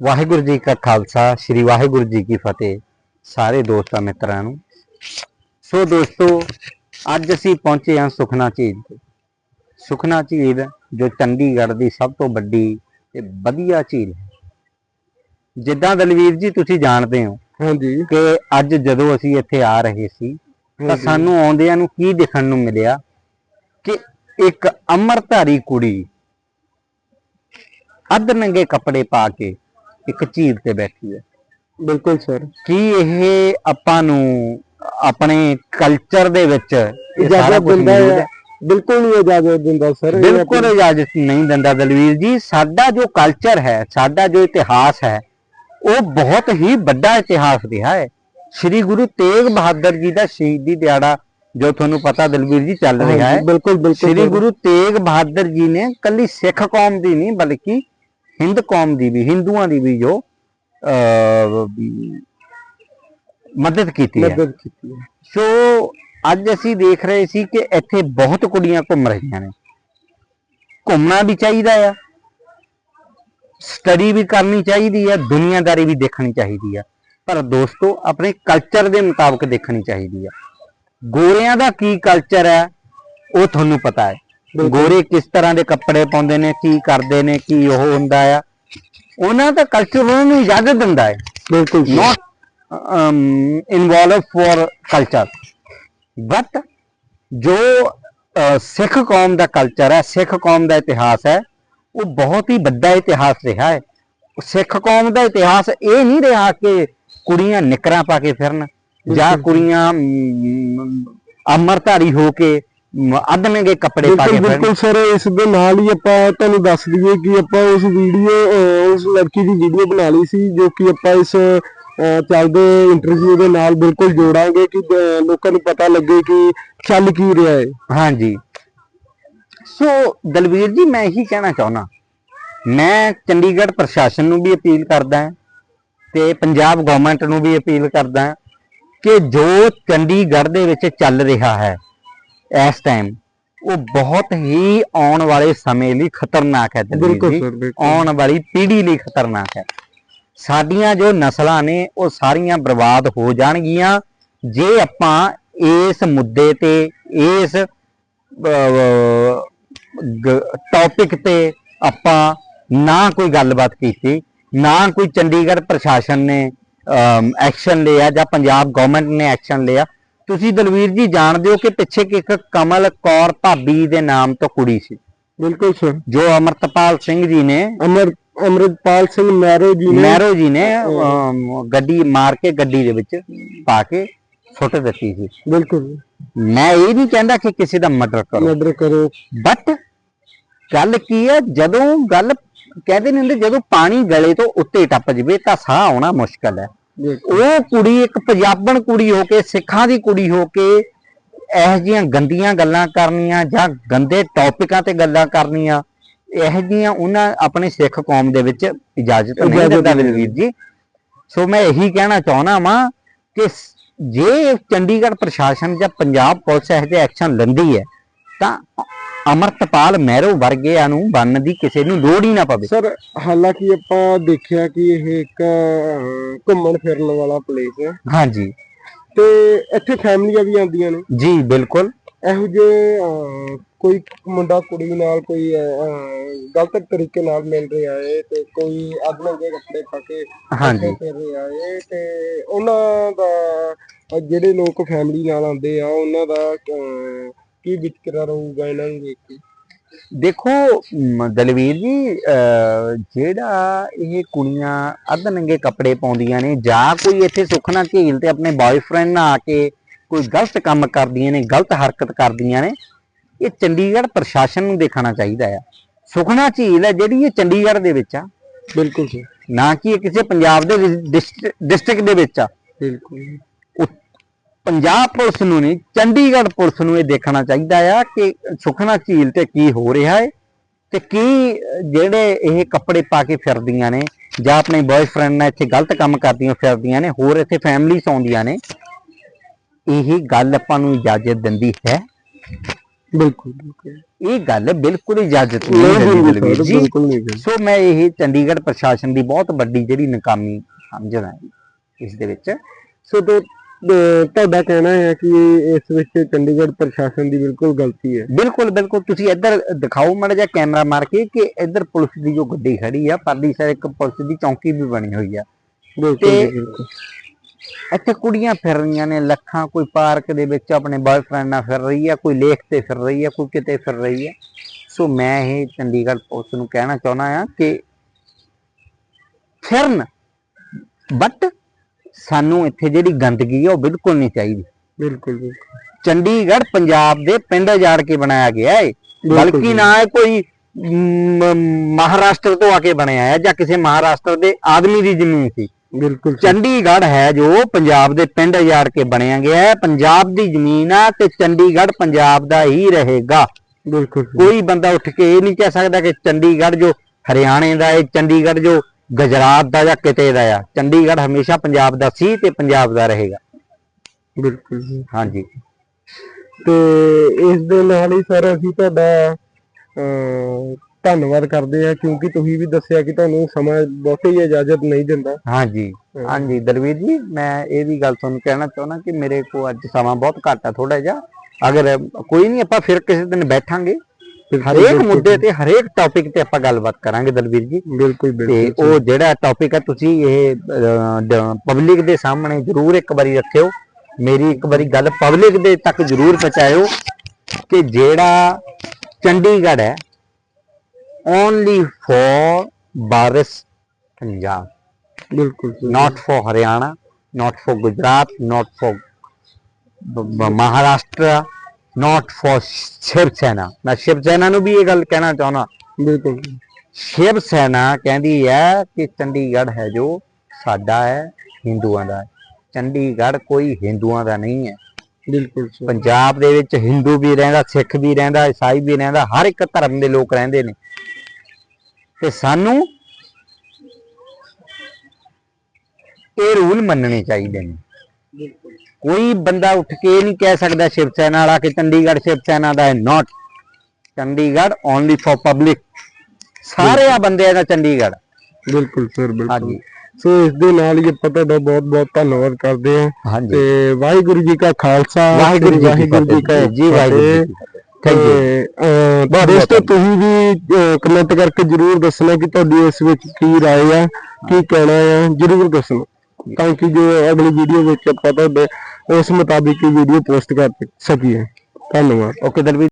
ਵਾਹਿਗੁਰੂ ਜੀ ਕਾ ਖਾਲਸਾ ਸ੍ਰੀ ਵਾਹਿਗੁਰੂ ਜੀ ਕੀ ਫਤਿਹ। ਸਾਰੇ ਦੋਸਤਾਂ ਮਿੱਤਰਾਂ ਨੂੰ। ਸੋ ਦੋਸਤੋ ਅੱਜ ਅਸੀਂ ਪਹੁੰਚੇ ਹਾਂ ਸੁਖਨਾ ਝੀਲ ਤੇ। ਸੁਖਨਾ ਝੀਲ ਜੋ ਚੰਡੀਗੜ੍ਹ ਦੀ ਸਭ ਤੋਂ ਵੱਡੀ ਤੇ ਵਧੀਆ ਝੀਲ ਹੈ। ਜਿੱਦਾਂ ਦਲਵੀਰ ਜੀ ਤੁਸੀਂ ਜਾਣਦੇ ਹੋ ਹਾਂਜੀ। ਕਿ ਅੱਜ ਜਦੋਂ ਅਸੀਂ ਇੱਥੇ ਆ ਰਹੇ ਸੀ ਤਾਂ। ਸਾਨੂੰ ਆਉਂਦਿਆਂ ਨੂੰ ਕੀ ਦੇਖਣ ਨੂੰ ਮਿਲਿਆ ਕਿ ਇੱਕ ਅਮਰਧਾਰੀ ਕੁੜੀ ਅੱਧ ਨੰਗੇ ਕੱਪੜੇ ਪਾ ਕੇ ਇੱਕ ਝੀਲ ਤੇ ਬੈਠੀ ਹੈ। ਬਿਲਕੁਲ ਸਰ। ਕੀ ਇਹ ਆਪਾਂ ਨੂੰ ਆਪਣੇ ਕਲਚਰ ਦੇ ਵਿੱਚ ਇਹ ਸਾਰਾ ਇਜਾਜ਼ਤ ਕੁਝ ਦਿੰਦਾ ਹੈ? ਬਿਲਕੁਲ ਨਹੀਂ ਇਜਾਜ਼ਤ ਦਿੰਦਾ ਸਰ ਇਹ ਬਿਲਕੁਲ ਆਪਣੀ- ਇਜਾਜ਼ਤ ਨਹੀਂ ਦਿੰਦਾ ਦਲਵੀਰ ਜੀ। ਸਾਡਾ ਜੋ ਕਲਚਰ ਹੈ ਸਾਡਾ ਜੋ ਇਤਿਹਾਸ ਹੈ ਉਹ ਬਹੁਤ ਹੀ ਵੱਡਾ ਇਤਿਹਾਸ ਰਿਹਾ ਹੈ। ਸ੍ਰੀ ਗੁਰੂ ਤੇਗ ਬਹਾਦਰ ਜੀ ਦਾ ਸ਼ਹੀਦੀ ਦਿਹਾੜਾ ਜੋ ਤੁਹਾਨੂੰ ਪਤਾ ਦਲਵੀਰ ਜੀ ਚੱਲ ਰਿਹਾ ਹੈ। ਬਿਲਕੁਲ ਬਿਲਕੁਲ ਸ੍ਰੀ ਸਰ। ਗੁਰੂ ਤੇਗ ਬਹਾਦਰ ਜੀ ਨੇ ਕੱਲੀ ਸਿੱਖ ਕੌਮ ਦੀ ਨਹੀਂ ਬਲਕਿ ਹਿੰਦ ਕੌਮ ਦੀ ਵੀ ਹਿੰਦੂਆਂ ਦੀ ਵੀ ਜੋ ਮਦਦ ਕੀਤੀ ਹੈ। ਮਦਦ ਕੀਤੀ ਹੈ। ਸੋ ਅੱਜ ਅਸੀਂ ਦੇਖ ਰਹੇ ਸੀ ਕਿ ਇੱਥੇ ਬਹੁਤ ਕੁੜੀਆਂ ਘੁੰਮ ਰਹੀਆਂ ਨੇ। ਘੁੰਮਣਾ ਵੀ ਚਾਹੀਦਾ ਆ। ਸਟੱਡੀ ਵੀ ਕਰਨੀ ਚਾਹੀਦੀ ਹੈ ਦੁਨੀਆਦਾਰੀ ਵੀ ਦੇਖਣੀ ਚਾਹੀਦੀ ਆ। ਪਰ ਦੋਸਤੋ ਆਪਣੇ ਕਲਚਰ ਦੇ ਮੁਤਾਬਕ ਦੇਖਣੀ ਚਾਹੀਦੀ ਆ। ਗੋਰਿਆਂ ਦਾ ਕੀ ਕਲਚਰ ਹੈ ਉਹ ਤੁਹਾਨੂੰ ਪਤਾ ਹੈ। ਗੋਰੇ ਕਿਸ ਤਰ੍ਹਾਂ ਦੇ ਕੱਪੜੇ ਪਾਉਂਦੇ ਨੇ ਕੀ ਕਰਦੇ ਨੇ ਕੀ ਉਹ ਹੁੰਦਾ ਆ ਉਹਨਾਂ ਦਾ ਕਲਚਰ ਉਹਨਾਂ ਨੂੰ ਇਜਾਜ਼ਤ ਦਿੰਦਾ ਹੈ। ਬਿਲਕੁਲ um, involved for culture but ਜੋ ਸਿੱਖ ਕੌਮ ਦਾ ਕਲਚਰ ਹੈ ਸਿੱਖ ਕੌਮ ਦਾ ਇਤਿਹਾਸ ਹੈ ਉਹ ਬਹੁਤ ਹੀ ਵੱਡਾ ਇਤਿਹਾਸ ਰਿਹਾ ਹੈ। ਸਿੱਖ ਕੌਮ ਦਾ ਇਤਿਹਾਸ ਇਹ ਨਹੀਂ ਰਿਹਾ ਕਿ ਕੁੜੀਆਂ ਨਿਕਰਾਂ ਪਾ ਕੇ ਫਿਰਨ ਜਾਂ। ਕੁੜੀਆਂ ਅਮਰਧਾਰੀ ਹੋ ਕੇ ਮ, ਅੱਧਨਗੇ ਕੱਪੜੇ ਪਾ ਕੇ ਬਿਲਕੁਲ ਸਰ ਇਸ ਦੇ ਨਾਲ ਹੀ ਆਪਾਂ ਤੁਹਾਨੂੰ ਦੱਸ ਦਈਏ ਕਿ ਆਪਾਂ ਉਸ ਵੀਡੀਓ ਉਸ ਲੜਕੀ ਦੀ ਵੀਡੀਓ ਬਣਾ ਲਈ ਸੀ ਜੋ ਕਿ ਆਪਾਂ ਇਸ ਚੱਲਦੇ ਇੰਟਰਵਿਊ ਦੇ ਨਾਲ ਬਿਲਕੁਲ ਜੋੜਾਂਗੇ ਕਿ ਲੋਕਾਂ ਨੂੰ ਪਤਾ ਲੱਗੇ ਕਿ ਚੱਲ ਕੀ ਰਿਹਾ ਹੈ। ਹਾਂਜੀ। ਸੋ ਦਲਵੀਰ ਜੀ ਮੈਂ ਇਹੀ ਕਹਿਣਾ ਚਾਹੁੰਦਾ। ਮੈਂ ਚੰਡੀਗੜ੍ਹ ਪ੍ਰਸ਼ਾਸਨ ਨੂੰ ਵੀ ਅਪੀਲ ਕਰਦਾ ਤੇ ਪੰਜਾਬ ਗਵਰਨਮੈਂਟ ਨੂੰ ਵੀ ਅਪੀਲ ਕਰਦਾ ਕਿ ਜੋ ਚੰਡੀਗੜ੍ਹ ਦੇ ਵਿੱਚ ਚੱਲ ਰਿਹਾ ਹੈ ਇਸ ਟਾਈਮ ਉਹ ਬਹੁਤ ਹੀ ਆਉਣ ਵਾਲੇ ਸਮੇਂ ਲਈ ਖਤਰਨਾਕ ਹੈ ਬਿਲਕੁਲ ਜੀ। ਸਰ ਬਿਲਕੁਲ। ਆਉਣ ਵਾਲੀ ਪੀੜ੍ਹੀ ਲਈ ਖਤਰਨਾਕ ਹੈ। ਸਾਡੀਆਂ ਜੋ ਨਸਲਾਂ ਨੇ ਉਹ ਸਾਰੀਆਂ ਬਰਬਾਦ ਹੋ ਜਾਣਗੀਆਂ। ਜੇ ਆਪਾਂ ਇਸ ਮੁੱਦੇ ਤੇ ਇਸ ਟੌਪਿਕ ਤੇ ਆਪਾਂ ਨਾ ਕੋਈ ਗੱਲਬਾਤ ਕੀਤੀ ਨਾ ਕੋਈ ਚੰਡੀਗੜ੍ਹ ਪ੍ਰਸ਼ਾਸਨ ਨੇ ਐਕਸ਼ਨ ਲਿਆ ਜਾਂ ਪੰਜਾਬ ਗਵਰਨਮੈਂਟ ਨੇ ਐਕਸ਼ਨ ਲਿਆ ਤੁਸੀਂ ਦਲਵੀਰ ਜੀ ਜਾਣਦੇ ਹੋ ਕਿ ਪਿੱਛੇ ਕਿ ਇੱਕ ਕਮਲ ਕੌਰ ਭਾਬੀ ਦੇ ਨਾਮ ਤੋਂ ਕੁੜੀ ਸੀ। ਬਿਲਕੁਲ ਸਰ। ਜੋ ਅਮਰਤਪਾਲ ਸਿੰਘ ਜੀ ਨੇ ਅਮਰ ਅਮਰਿਤਪਾਲ ਸਿੰਘ ਮੈਰੋ ਜੀ ਨੇ ਨਹਿਰੂ ਜੀ ਨੇ ਗੱਡੀ ਮਾਰ ਕੇ ਗੱਡੀ ਦੇ ਵਿੱਚ ਪਾ ਕੇ ਸੁੱਟ ਦਿੱਤੀ ਸੀ। ਬਿਲਕੁਲ। ਮੈਂ ਇਹ ਨਹੀਂ ਕਹਿੰਦਾ ਕਿ ਕਿਸੇ ਦਾ ਮਰਡਰ ਕਰੋ। ਮਰਡਰ ਕਰੋ। ਬਟ ਗੱਲ ਕੀ ਹੈ ਜਦੋਂ ਗੱਲ ਕਹਿੰਦੇ ਹੁੰਦੇ ਜਦੋਂ ਪਾਣੀ ਗਲੇ ਤੋਂ ਉੱਤੇ ਟੱਪ ਜਵੇ ਤਾਂ ਸਾਹ ਆਉਣਾ ਮੁਸ਼ਕਲ ਹੈ। ਉਹ ਕੁੜੀ ਇੱਕ ਪੰਜਾਬਣ ਕੁੜੀ ਹੋ ਕੇ ਸਿੱਖਾਂ ਦੀ ਕੁੜੀ ਹੋ ਕੇ ਇਹੋ ਜਿਹੀਆਂ ਗੰਦੀਆਂ ਗੱਲਾਂ ਕਰਨੀਆਂ ਜਾਂ ਗੰਦੇ ਟੌਪਿਕਾਂ ਤੇ ਗੱਲਾਂ ਕਰਨੀਆਂ ਇਹੋ ਜਿਹੀਆਂ ਉਹਨਾਂ ਆਪਣੇ ਸਿੱਖ ਕੌਮ ਦੇ ਵਿੱਚ ਇਜਾਜ਼ਤ ਨਹੀਂ ਦਿੰਦਾ ਵੀਰ ਜੀ। ਸੋ ਮੈਂ ਇਹੀ ਕਹਿਣਾ ਚਾਹੁੰਦਾ ਵਾਂ ਕਿ ਜੇ ਚੰਡੀਗੜ੍ਹ ਪ੍ਰਸ਼ਾਸਨ ਜਾਂ ਪੰਜਾਬ ਪੁਲਿਸ ਇਹੋ ਜਿਹੇ ਐਕਸ਼ਨ ਲੈਂਦੀ ਹੈ ਤਾਂ ਅਮਰਤਪਾਲ ਮਹਿਰੋ ਵਰਗਿਆਂ ਨੂੰ ਬੰਨ ਦੀ ਕਿਸੇ ਨੂੰ ਲੋੜ ਹੀ ਨਾ ਪਵੇ। ਸਰ ਹਾਲਾਂਕਿ ਆਪਾਂ ਦੇਖਿਆ ਕਿ ਇਹ ਇੱਕ ਘੁੰਮਣ ਫਿਰਨ ਵਾਲਾ ਪਲੇਸ ਹੈ। ਹਾਂਜੀ। ਤੇ ਇੱਥੇ ਫੈਮਲੀਆਂ ਵੀ ਆਉਂਦੀਆਂ ਨੇ। ਜੀ ਬਿਲਕੁਲ। ਇਹੋ ਅਹ, ਕੋਈ ਮੁੰਡਾ ਕੁੜੀ ਨਾਲ ਕੋਈ ਗਲਤ ਤਰੀਕੇ ਨਾਲ ਮਿਲ ਰਿਹਾ ਹੈ ਤੇ ਕੋਈ ਅਧਨੰਗੇ ਕੱਪੜੇ ਪਾ ਕੇ ਹਾਂਜੀ। ਫਿਰ ਰਿਹਾ ਹੈ ਤੇ ਉਹਨਾਂ ਦਾ ਜਿਹੜੇ ਲੋਕ ਫੈਮਲੀ ਨਾਲ ਆਉਂਦੇ ਆ ਉਹਨਾਂ ਦਾ ਕੀ ਵਿਤਕਰਾ ਰਹੂਗਾ ਇਹਨਾਂ ਨੂੰ ਦੇਖ ਕੇ? ਦੇਖੋ ਦਲਵੀਰ ਜੀ ਜਿਹੜਾ ਇਹ ਕੁੜੀਆਂ ਅੱਧ ਨੰਗੇ ਕੱਪੜੇ ਪਾਉਂਦੀਆਂ ਨੇ ਜਾਂ ਕੋਈ ਇੱਥੇ ਸੁਖਨਾ ਝੀਲ ਤੇ ਆਪਣੇ ਬॉयਫ੍ਰੈਂਡ ਨਾਲ ਆ ਕੇ ਕੋਈ ਗਲਤ ਕੰਮ ਕਰਦੀਆਂ ਨੇ ਗਲਤ ਹਰਕਤ ਕਰਦੀਆਂ ਨੇ ਇਹ ਚੰਡੀਗੜ੍ਹ ਪ੍ਰਸ਼ਾਸਨ ਨੂੰ ਦੇਖਣਾ ਚਾਹੀਦਾ ਆ। ਸੁਖਨਾ ਝੀਲ ਹੈ ਜਿਹੜੀ ਇਹ ਚੰਡੀਗੜ੍ਹ ਦੇ ਵਿੱਚ ਆ। ਬਿਲਕੁਲ ਸਰ। ਨਾ ਕਿ ਇਹ ਕਿਸੇ ਪੰਜਾਬ ਦੇ ਡਿਸਟ੍ਰਿਕਟ ਦੇ ਵਿੱਚ ਆ। ਬਿਲਕੁਲ। ਪੰਜਾਬ ਪੁਲਿਸ ਨੂੰ ਨਹੀਂ ਚੰਡੀਗੜ੍ਹ ਪੁਲਿਸ ਨੂੰ ਇਹ ਦੇਖਣਾ ਚਾਹੀਦਾ ਆ ਕਿ ਸੁਖਨਾ ਝੀਲ ਤੇ ਕੀ ਹੋ ਰਿਹਾ ਹੈ ਤੇ ਕੀ ਜਿਹੜੇ ਇਹ ਕੱਪੜੇ ਪਾ ਕੇ ਫਿਰਦੀਆਂ ਨੇ ਜਾਂ ਆਪਣੇ ਬॉयਫ੍ਰੈਂਡ ਨਾਲ ਇੱਥੇ ਗਲਤ ਕੰਮ ਕਰਦੀਆਂ ਫਿਰਦੀਆਂ ਨੇ ਹੋਰ ਇੱਥੇ ਫੈਮਲੀਸ ਆਉਂਦੀਆਂ ਨੇ ਇਹ ਗੱਲ ਆਪਾਂ ਨੂੰ ਇਜਾਜ਼ਤ ਦਿੰਦੀ ਹੈ। ਬਿਲਕੁਲ ਇਹ ਗੱਲ ਬਿਲਕੁਲ ਇਜਾਜ਼ਤ ਨਹੀਂ ਦਿੰਦੀ ਦਲਵੀਰ ਜੀ। ਬਿਲਕੁਲ ਨਹੀਂ ਜੀ। ਸੋ ਮੈਂ ਇਹ ਚੰਡੀਗੜ੍ਹ ਪ੍ਰਸ਼ਾਸਨ ਦੀ ਬਹੁਤ ਵੱਡੀ ਜਿਹੜੀ ਨਾਕਾਮੀ ਸਮਝਦਾ ਇਸ ਦੇ ਵਿੱਚ। ਸੋ ਅਹ ਤੁਹਾਡਾ ਕਹਿਣਾ ਹੈ ਕਿ ਇਸ ਵਿੱਚ ਚੰਡੀਗੜ੍ਹ ਪ੍ਰਸ਼ਾਸਨ ਦੀ ਬਿਲਕੁਲ ਗਲਤੀ ਹੈ। ਬਿਲਕੁਲ ਬਿਲਕੁਲ। ਤੁਸੀਂ ਇੱਧਰ ਦਿਖਾਓ ਮੜਾ ਜਿਹਾ ਕੈਮਰਾ ਮਾਰ ਕੇ ਕਿ ਇੱਧਰ ਪੁਲਿਸ ਦੀ ਜੋ ਗੱਡੀ ਖੜੀ ਆ ਪਰਲੀ ਸਾਈਡ ਇੱਕ ਪੁਲਿਸ ਦੀ ਚੌਂਕੀ ਵੀ ਬਣੀ ਹੋਈ ਆ। ਬਿਲਕੁਲ ਇੱਥੇ ਕੁੜੀਆਂ ਫਿਰ ਰਹੀਆਂ ਨੇ ਲੱਖਾਂ ਕੋਈ ਪਾਰਕ ਦੇ ਵਿੱਚ ਆਪਣੇ ਬॉयਫ੍ਰੈਂਡ ਨਾਲ ਫਿਰ ਰਹੀ ਆ ਕੋਈ ਲੇਕ ਤੇ ਫਿਰ ਰਹੀ ਆ ਕੋਈ ਕਿਤੇ ਫਿਰ ਰਹੀ ਆ। ਸੋ ਮੈਂ ਇਹ ਚੰਡੀਗੜ੍ਹ ਪੁਲਿਸ ਨੂੰ ਕਹਿਣਾ ਚਾਹੁੰਦਾ ਆ ਕਿ ਫਿਰਨ ਬਟ ਸਾਨੂੰ ਇੱਥੇ ਜਿਹੜੀ ਗੰਦਗੀ ਆ ਉਹ ਬਿਲਕੁਲ ਨਹੀਂ ਚਾਹੀਦੀ। ਬਿਲਕੁਲ ਬਿਲਕੁਲ। ਚੰਡੀਗੜ੍ਹ ਪੰਜਾਬ ਦੇ ਪਿੰਡ ਜਾੜ ਕੇ ਬਣਾਇਆ ਗਿਆ ਹੈ ਬਲਕਿ। ਨਾ ਇਹ ਕੋਈ ਮਹਾਰਾਸ਼ਟਰ ਤੋਂ ਆ ਕੇ ਬਣਿਆ ਹੈ ਜਾਂ ਕਿਸੇ ਮਹਾਰਾਸ਼ਟਰ ਦੇ ਆਦਮੀ ਦੀ ਜ਼ਮੀਨ ਸੀ। ਬਿਲਕੁਲ ਚੰਡੀਗੜ੍ਹ ਹੈ ਜੋ ਪੰਜਾਬ ਦੇ ਪਿੰਡ ਜਾੜ ਕੇ ਬਣਿਆ ਗਿਆ ਹੈ। ਪੰਜਾਬ ਦੀ ਜ਼ਮੀਨ ਆ ਤੇ ਚੰਡੀਗੜ੍ਹ ਪੰਜਾਬ ਦਾ ਹੀ ਰਹੇਗਾ। ਬਿਲਕੁਲ ਕੋਈ ਬੰਦਾ ਉੱਠ ਕੇ ਇਹ ਨਹੀਂ ਕਹਿ ਸਕਦਾ ਕਿ ਚੰਡੀਗੜ੍ਹ ਜੋ ਹਰਿਆਣੇ ਦਾ ਹੈ ਚੰਡੀਗੜ੍ਹ ਜੋ ਗੁਜਰਾਤ ਦਾ ਜਾਂ ਕਿਤੇ ਦਾ ਆ। ਚੰਡੀਗੜ੍ਹ ਹਮੇਸ਼ਾ ਪੰਜਾਬ ਦਾ ਸੀ ਤੇ ਪੰਜਾਬ ਦਾ ਰਹੇਗਾ। ਬਿਲਕੁਲ ਜੀ। ਹਾਂਜੀ। ਤੇ ਇਸ ਦੇ ਨਾਲ ਹੀ ਸਰ ਅਸੀਂ ਤੁਹਾਡਾ ਧੰਨਵਾਦ ਕਰਦੇ ਹਾਂ ਕਿਉਂਕਿ ਤੁਸੀਂ ਵੀ ਦੱਸਿਆ ਕਿ ਤੁਹਾਨੂੰ ਸਮਾਂ ਬਹੁਤੀ ਇਜਾਜ਼ਤ ਨਹੀਂ ਦਿੰਦਾ। ਹਾਂਜੀ। ਹਾਂਜੀ ਦਲਵੀਰ ਜੀ ਮੈਂ ਇਹ ਵੀ ਗੱਲ ਤੁਹਾਨੂੰ ਕਹਿਣਾ ਚਾਹੁੰਦਾ ਕਿ ਮੇਰੇ ਕੋਲ ਅੱਜ ਸਮਾਂ ਬਹੁਤ ਘੱਟ ਆ ਥੋੜਾ ਜਿਹਾ। ਅਗਰ ਕੋਈ ਨਹੀਂ ਆਪਾਂ ਫਿਰ ਕਿਸੇ ਦਿਨ ਬੈਠਾਂਗੇ। ਹਰੇਕ ਮੁੱਦੇ ਤੇ ਹਰੇਕ ਟੌਪਿਕ ਤੇ ਆਪਾਂ ਗੱਲਬਾਤ ਕਰਾਂਗੇ ਦਲਵੀਰ ਜੀ। ਬਿਲਕੁਲ ਤੇ ਬਿਲਕੁਲ ਉਹ ਜਿਹੜਾ ਟੌਪਿਕ ਹੈ ਤੁਸੀਂ ਇਹ ਪਬਲਿਕ ਦੇ ਸਾਹਮਣੇ ਜ਼ਰੂਰ ਇੱਕ ਵਾਰੀ ਰੱਖਿਓ। ਮੇਰੀ ਇੱਕ ਵਾਰੀ ਗੱਲ ਪਬਲਿਕ ਦੇ ਤੱਕ ਜ਼ਰੂਰ ਪਹੁੰਚਾਇਓ ਕਿ ਜਿਹੜਾ ਚੰਡੀਗੜ੍ਹ ਹੈ ਓਨਲੀ ਫॉर ਬਾਰਿਸ ਪੰਜਾਬ। ਬਿਲਕੁਲ sir, not for Haryana, not for Gujarat, not for not for Shiv Sena. ਮੈਂ ਸ਼ਿਵ ਸੈਨਾ ਨੂੰ ਵੀ ਇਹ ਗੱਲ ਕਹਿਣਾ ਚਾਹੁੰਦਾ। ਬਿਲਕੁਲ। ਸ਼ਿਵ ਸੈਨਾ ਕਹਿੰਦੀ ਹੈ ਕਿ ਚੰਡੀਗੜ੍ਹ ਹੈ ਜੋ ਸਾਡਾ ਹੈ ਹਿੰਦੂਆਂ ਦਾ ਹੈ। ਚੰਡੀਗੜ੍ਹ ਕੋਈ ਹਿੰਦੂਆਂ ਦਾ ਨਹੀਂ ਹੈ। ਬਿਲਕੁਲ ਪੰਜਾਬ ਦੇ ਵਿੱਚ ਹਿੰਦੂ ਵੀ ਰਹਿੰਦਾ ਸਿੱਖ ਵੀ ਰਹਿੰਦਾ ਈਸਾਈ ਵੀ ਰਹਿੰਦਾ ਹਰ ਇੱਕ ਧਰਮ ਦੇ ਲੋਕ ਰਹਿੰਦੇ ਨੇ। ਤੇ ਸਾਨੂੰ ਇਹ ਰੂਲ ਮੰਨਣੇ ਚਾਹੀਦੇ ਨੇ। ਕੋਈ ਬੰਦਾ ਉੱਠ ਕੇ ਨਹੀਂ ਕਹਿ ਸਕਦਾ ਸ਼ਿਵ ਸੈਨਾ ਵਾਲਾ ਕਿ ਚੰਡੀਗੜ੍ਹ ਸ਼ਿਵ ਸੈਨਾ ਦਾ ਹੈ not Chandigarh only for public ਸਾਰੇ ਆ ਬੰਦੇ ਦਾ ਚੰਡੀਗੜ੍ਹ। ਬਿਲਕੁਲ ਸਰ ਬਿਲਕੁਲ। ਹਾਂਜੀ। ਸੋ ਇਸ ਦੇ ਨਾਲ ਹੀ ਆਪਾਂ ਤੁਹਾਡਾ ਬਹੁਤ ਬਹੁਤ ਧੰਨਵਾਦ ਕਰਦੇ ਹਾਂ। ਤੇ ਵਾਹਿਗੁਰੂ ਜੀ ਕਾ ਖਾਲਸਾ ਵਾਹਿਗੁਰੂ ਜੀ ਕੀ ਜੀ ਵਾਹਿਗੁਰੂ ਥੈਂਕ ਯੂ ਦੋਸਤੋ। ਤੁਸੀਂ ਵੀ ਕਮੈਂਟ ਕਰਕੇ ਜਰੂਰ ਦੱਸਣਾ ਕਿ ਤੁਹਾਡੀ ਇਸ ਵਿੱਚ ਕੀ ਰਾਏ ਆ ਕੀ ਕਹਿਣਾ ਆ। ਜਰੂਰ ਦੱਸਣਾ। ਤਾਂ ਕਿ ਜੋ ਅਗਲੀ ਵੀਡੀਓ ਵਿੱਚ ਆਪਾਂ ਤੁਹਾਡੇ, ਉਸ ਮੁਤਾਬਿਕ ਵੀਡੀਓ ਪੋਸਟ ਕਰ ਸਕੀਏ। ਧੰਨਵਾਦ। ਓਕੇ ਦਲਵੀਰ